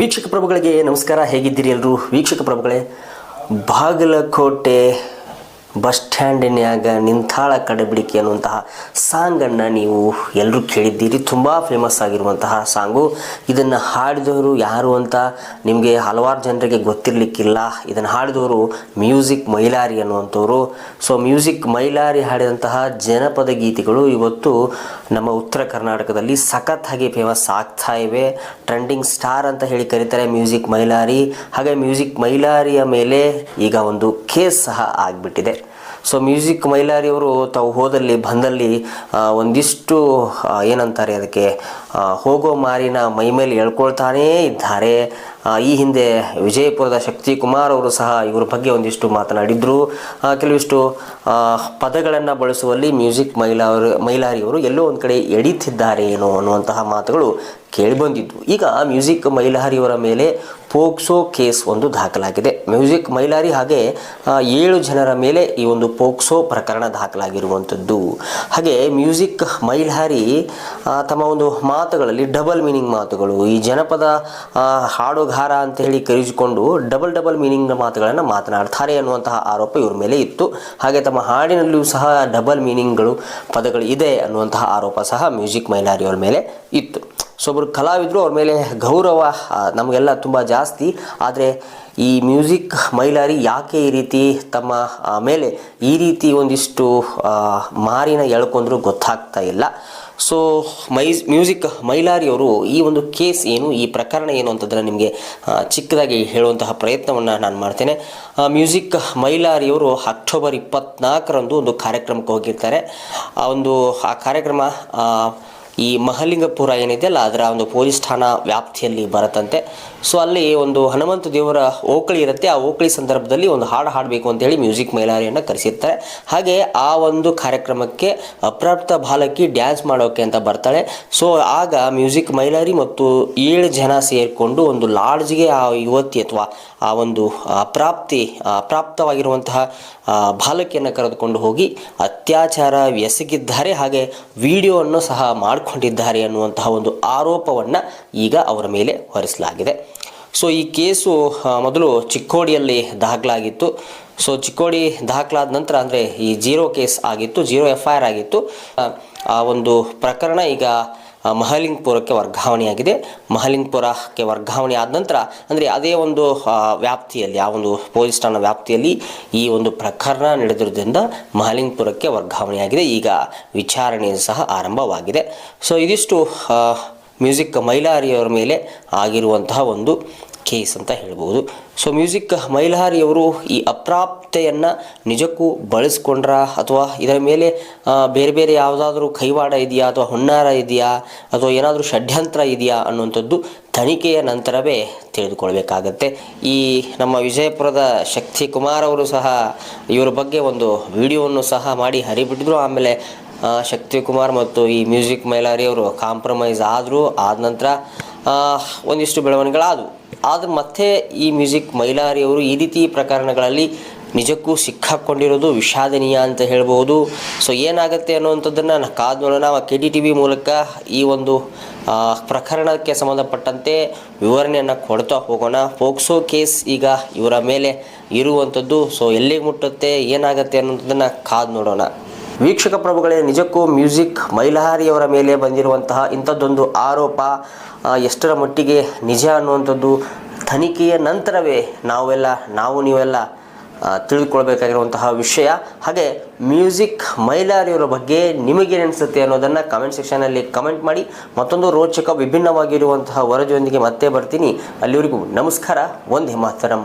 ವೀಕ್ಷಕ ಪ್ರಭುಗಳಿಗೆ ನಮಸ್ಕಾರ. ಹೇಗಿದ್ದೀರಿ ಎಲ್ಲರೂ ವೀಕ್ಷಕ ಪ್ರಭುಗಳೇ ಬಾಗಲಕೋಟೆ ಬಸ್ ಸ್ಟ್ಯಾಂಡಿನ್ಯಾಗ ನಿಂತಾಳ ಕಡಬಿಡಿಕೆ ಅನ್ನುವಂತಹ ಸಾಂಗನ್ನು ನೀವು ಎಲ್ಲರೂ ಕೇಳಿದ್ದೀರಿ. ತುಂಬ ಫೇಮಸ್ ಆಗಿರುವಂತಹ ಸಾಂಗು. ಇದನ್ನು ಹಾಡಿದವರು ಯಾರು ಅಂತ ನಿಮಗೆ ಹಲವಾರು ಜನರಿಗೆ ಗೊತ್ತಿರಲಿಕ್ಕಿಲ್ಲ. ಇದನ್ನು ಹಾಡಿದವರು ಮ್ಯೂಸಿಕ್ ಮೈಲಾರಿ ಅನ್ನುವಂಥವ್ರು. ಸೊ ಮ್ಯೂಸಿಕ್ ಮೈಲಾರಿ ಹಾಡಿದಂತಹ ಜನಪದ ಗೀತೆಗಳು ಇವತ್ತು ನಮ್ಮ ಉತ್ತರ ಕರ್ನಾಟಕದಲ್ಲಿ ಸಖತ್ತಾಗಿ ಫೇಮಸ್ ಆಗ್ತಾ ಇವೆ. ಟ್ರೆಂಡಿಂಗ್ ಸ್ಟಾರ್ ಅಂತ ಹೇಳಿ ಕರೀತಾರೆ ಮ್ಯೂಸಿಕ್ ಮೈಲಾರಿ. ಹಾಗೆ ಮ್ಯೂಸಿಕ್ ಮೈಲಾರಿಯ ಮೇಲೆ ಈಗ ಒಂದು ಕೇಸ್ ಸಹ ಆಗಿಬಿಟ್ಟಿದೆ. ಸೊ ಮ್ಯೂಸಿಕ್ ಮೈಲಾರಿಯವರು ತಾವು ಹೋದಲ್ಲಿ, ಬಂದಲ್ಲಿ ಒಂದಿಷ್ಟು ಏನಂತಾರೆ ಅದಕ್ಕೆ ಹೋಗೋ ಮಾರಿನ ಮೈ ಮೇಲೆ ಎಳ್ಕೊಳ್ತಾನೇ ಇದ್ದಾರೆ. ಈ ಹಿಂದೆ ವಿಜಯಪುರದ ಶಕ್ತಿ ಕುಮಾರ್ ಅವರು ಸಹ ಇವರ ಬಗ್ಗೆ ಒಂದಿಷ್ಟು ಮಾತನಾಡಿದ್ರು. ಕೆಲವಿಷ್ಟು ಪದಗಳನ್ನು ಬಳಸುವಲ್ಲಿ ಮ್ಯೂಸಿಕ್ ಮೈಲಾರ್ ಮೈಲಾರಿಯವರು ಎಲ್ಲೋ ಒಂದು ಕಡೆ ಎಡೀತಿದ್ದಾರೆ ಏನೋ ಅನ್ನುವಂತಹ ಮಾತುಗಳು ಕೇಳಿಬಂದಿದ್ವು ಈಗ ಮ್ಯೂಸಿಕ್ ಮೈಲಾರಿಯವರ ಮೇಲೆ ಪೋಕ್ಸೋ ಕೇಸ್ ಒಂದು ದಾಖಲಾಗಿದೆ. ಮ್ಯೂಸಿಕ್ ಮೈಲಾರಿ ಹಾಗೆ ಏಳು ಜನರ ಮೇಲೆ ಈ ಒಂದು ಪೋಕ್ಸೋ ಪ್ರಕರಣ ದಾಖಲಾಗಿರುವಂಥದ್ದು. ಹಾಗೆ ಮ್ಯೂಸಿಕ್ ಮೈಲಾರಿ ತಮ್ಮ ಒಂದು ಮಾತುಗಳಲ್ಲಿ ಡಬಲ್ ಮೀನಿಂಗ್ ಮಾತುಗಳು, ಈ ಜನಪದ ಹಾಡುಗಾರ ಅಂತ ಹೇಳಿ ಕರೆಸಿಕೊಂಡು ಡಬಲ್ ಡಬಲ್ ಮೀನಿಂಗ್ ಮಾತುಗಳನ್ನು ಮಾತನಾಡ್ತಾರೆ ಅನ್ನುವಂತಹ ಆರೋಪ ಇವ್ರ ಮೇಲೆ ಇತ್ತು. ಹಾಗೆ ತಮ್ಮ ಹಾಡಿನಲ್ಲಿಯೂ ಸಹ ಡಬಲ್ ಮೀನಿಂಗ್ಗಳು ಪದಗಳು ಇದೆ ಅನ್ನುವಂತಹ ಆರೋಪ ಸಹ ಮ್ಯೂಸಿಕ್ ಮೈಲಾರಿ ಅವ್ರ ಮೇಲೆ ಇತ್ತು. ಸೊ ಒಬ್ಬರು ಕಲಾವಿದರು, ಅವ್ರ ಮೇಲೆ ಗೌರವ ನಮಗೆಲ್ಲ ತುಂಬ ಜಾಸ್ತಿ. ಆದರೆ ಈ ಮ್ಯೂಸಿಕ್ ಮೈಲಾರಿ ಯಾಕೆ ಈ ರೀತಿ ತಮ್ಮ ಮೇಲೆ ಈ ರೀತಿ ಒಂದಿಷ್ಟು ಮಾರಿನ ಎಳ್ಕೊಂಡ್ರೂ ಗೊತ್ತಾಗ್ತಾ ಇಲ್ಲ. ಸೊ ಮೈಸ್ ಮ್ಯೂಸಿಕ್ ಮೈಲಾರಿಯವರು ಈ ಒಂದು ಕೇಸ್ ಏನು, ಈ ಪ್ರಕರಣ ಏನು ಅಂತದನ್ನು ನಿಮಗೆ ಚಿಕ್ಕದಾಗಿ ಹೇಳುವಂತಹ ಪ್ರಯತ್ನವನ್ನು ನಾನು ಮಾಡ್ತೇನೆ. ಮ್ಯೂಸಿಕ್ ಮೈಲಾರಿಯವರು ಅಕ್ಟೋಬರ್ ಇಪ್ಪತ್ನಾಲ್ಕರಂದು ಒಂದು ಕಾರ್ಯಕ್ರಮಕ್ಕೆ ಹೋಗಿರ್ತಾರೆ. ಆ ಒಂದು, ಆ ಕಾರ್ಯಕ್ರಮ ಈ ಮಹಲಿಂಗಪುರ ಏನಿದೆಯಲ್ಲ, ಅದರ ಒಂದು ಪೊಲೀಸ್ ಠಾಣಾ ವ್ಯಾಪ್ತಿಯಲ್ಲಿ ಬರುತ್ತಂತೆ. ಸೊ ಅಲ್ಲಿ ಒಂದು ಹನುಮಂತ ದೇವರ ಓಕಳಿ ಇರುತ್ತೆ. ಆ ಓಕಳಿ ಸಂದರ್ಭದಲ್ಲಿ ಒಂದು ಹಾಡು ಹಾಡಬೇಕು ಅಂತೇಳಿ ಮ್ಯೂಸಿಕ್ ಮೇಲಾರಿಯನ್ನು ಕರೆಸಿರ್ತಾರೆ. ಹಾಗೆ ಆ ಒಂದು ಕಾರ್ಯಕ್ರಮಕ್ಕೆ ಅಪ್ರಾಪ್ತ ಬಾಲಕಿ ಡ್ಯಾನ್ಸ್ ಮಾಡೋಕೆ ಅಂತ ಬರ್ತಾಳೆ. ಸೊ ಆಗ ಮ್ಯೂಸಿಕ್ ಮೈಲಾರಿ ಮತ್ತು ಏಳು ಜನ ಸೇರಿಕೊಂಡು ಒಂದು ಲಾಡ್ಜ್ಗೆ ಆ ಯುವತಿ ಅಥವಾ ಆ ಒಂದು ಅಪ್ರಾಪ್ತಿ, ಅಪ್ರಾಪ್ತವಾಗಿರುವಂತಹ ಬಾಲಕಿಯನ್ನು ಕರೆದುಕೊಂಡು ಹೋಗಿ ಅತ್ಯಾಚಾರ ಎಸಗಿದ್ದಾರೆ. ಹಾಗೆ ವಿಡಿಯೋವನ್ನು ಸಹ ಮಾಡಿಕೊಂಡಿದ್ದಾರೆ ಅನ್ನುವಂತಹ ಒಂದು ಆರೋಪವನ್ನು ಈಗ ಅವರ ಮೇಲೆ ಹೊರಿಸಲಾಗಿದೆ. ಸೊ ಈ ಕೇಸು ಮೊದಲು ಚಿಕ್ಕೋಡಿಯಲ್ಲಿ ದಾಖಲಾಗಿತ್ತು. ಸೊ ಚಿಕ್ಕೋಡಿ ದಾಖಲಾದ ನಂತರ ಅಂದರೆ ಈ ಜೀರೋ ಕೇಸ್ ಆಗಿತ್ತು ಜೀರೋ ಎಫ್ ಐ ಆಗಿತ್ತು. ಆ, ಒಂದು ಪ್ರಕರಣ ಈಗ ಮಹಲಿಂಗ್ಪುರಕ್ಕೆ ವರ್ಗಾವಣೆಯಾಗಿದೆ. ಮಹಲಿಂಗ್ಪುರಕ್ಕೆ ವರ್ಗಾವಣೆ ಆದ ನಂತರ, ಅಂದರೆ ಅದೇ ಒಂದು ವ್ಯಾಪ್ತಿಯಲ್ಲಿ, ಆ ಒಂದು ಪೊಲೀಸ್ ಠಾಣಾ ವ್ಯಾಪ್ತಿಯಲ್ಲಿ ಈ ಒಂದು ಪ್ರಕರಣ ನಡೆದಿರುವುದರಿಂದ ಮಹಲಿಂಗ್ಪುರಕ್ಕೆ ವರ್ಗಾವಣೆಯಾಗಿದೆ. ಈಗ ವಿಚಾರಣೆ ಸಹ ಆರಂಭವಾಗಿದೆ. ಸೊ ಇದಿಷ್ಟು ಮ್ಯೂಸಿಕ್ ಮೈಲಾರಿಯವರ ಮೇಲೆ ಆಗಿರುವಂತಹ ಒಂದು ಕೇಸ್ ಅಂತ ಹೇಳ್ಬೋದು. ಸೊ ಮ್ಯೂಸಿಕ್ ಮೈಲಾರಿಯವರು ಈ ಅಪ್ರಾಪ್ತೆಯನ್ನು ನಿಜಕ್ಕೂ ಬಳಸ್ಕೊಂಡ್ರ ಅಥವಾ ಇದರ ಮೇಲೆ ಬೇರೆ ಬೇರೆ ಯಾವುದಾದ್ರೂ ಕೈವಾಡ ಇದೆಯಾ ಅಥವಾ ಹುನ್ನಾರ ಇದೆಯಾ ಅಥವಾ ಏನಾದರೂ ಷಡ್ಯಂತ್ರ ಇದೆಯಾ ಅನ್ನುವಂಥದ್ದು ತನಿಖೆಯ ನಂತರವೇ ತಿಳಿದುಕೊಳ್ಬೇಕಾಗತ್ತೆ. ಈ ನಮ್ಮ ವಿಜಯಪುರದ ಶಕ್ತಿ ಕುಮಾರ್ ಅವರು ಸಹ ಇವರ ಬಗ್ಗೆ ಒಂದು ವಿಡಿಯೋವನ್ನು ಸಹ ಮಾಡಿ ಹರಿಬಿಟ್ಟಿದ್ರು ಆಮೇಲೆ ಶಕ್ತಿ ಕುಮಾರ್ ಮತ್ತು ಈ ಮ್ಯೂಸಿಕ್ ಮೈಲಾರಿ ಅವರು ಕಾಂಪ್ರಮೈಸ್ ಆದರೂ ಆದ ನಂತರ ಒಂದಿಷ್ಟು ಬೆಳವಣಿಗೆಗಳಾದವು. ಆದ್ರೆ ಮತ್ತೆ ಈ ಮ್ಯೂಸಿಕ್ ಮೈಲಾರಿ ಅವರು ಈ ರೀತಿ ಪ್ರಕರಣಗಳಲ್ಲಿ ನಿಜಕ್ಕೂ ಸಿಕ್ಕಾಕ್ಕೊಂಡಿರೋದು ವಿಷಾದನೀಯ ಅಂತ ಹೇಳ್ಬೋದು. ಸೊ ಏನಾಗುತ್ತೆ ಅನ್ನುವಂಥದ್ದನ್ನು ನಾನು ಕಾದು ನೋಡೋಣ. ಕೆ ಡಿ ಟಿ ವಿ ಮೂಲಕ ಈ ಒಂದು ಪ್ರಕರಣಕ್ಕೆ ಸಂಬಂಧಪಟ್ಟಂತೆ ವಿವರಣೆಯನ್ನು ಕೊಡ್ತಾ ಹೋಗೋಣ. ಪೋಕ್ಸೋ ಕೇಸ್ ಈಗ ಇವರ ಮೇಲೆ ಇರುವಂಥದ್ದು. ಸೊ ಎಲ್ಲಿಗೆ ಮುಟ್ಟುತ್ತೆ, ಏನಾಗುತ್ತೆ ಅನ್ನೋಂಥದ್ದನ್ನು ಕಾದು ನೋಡೋಣ. ವೀಕ್ಷಕ ಪ್ರಭುಗಳೇ, ನಿಜಕ್ಕೂ ಮ್ಯೂಸಿಕ್ ಮೈಲಹಾರಿಯವರ ಮೇಲೆ ಬಂದಿರುವಂತಹ ಇಂಥದ್ದೊಂದು ಆರೋಪ ಎಷ್ಟರ ಮಟ್ಟಿಗೆ ನಿಜ ಅನ್ನುವಂಥದ್ದು ತನಿಖೆಯ ನಂತರವೇ ನಾವೆಲ್ಲ, ನಾವು ನೀವೆಲ್ಲ ತಿಳಿದುಕೊಳ್ಬೇಕಾಗಿರುವಂತಹ ವಿಷಯ. ಹಾಗೆ ಮ್ಯೂಸಿಕ್ ಮೈಲಾರಿಯವರ ಬಗ್ಗೆ ನಿಮಗೇನು ಅನಿಸುತ್ತೆ ಅನ್ನೋದನ್ನು ಕಮೆಂಟ್ ಸೆಕ್ಷನಲ್ಲಿ ಕಮೆಂಟ್ ಮಾಡಿ, ಮತ್ತೊಂದು ರೋಚಕ ವಿಭಿನ್ನವಾಗಿರುವಂತಹ ವರದಿಯೊಂದಿಗೆ ಮತ್ತೆ ಬರ್ತೀನಿ. ಅಲ್ಲಿವರೆಗೂ ನಮಸ್ಕಾರ ಒಂದೇ ಮಾತರಂ.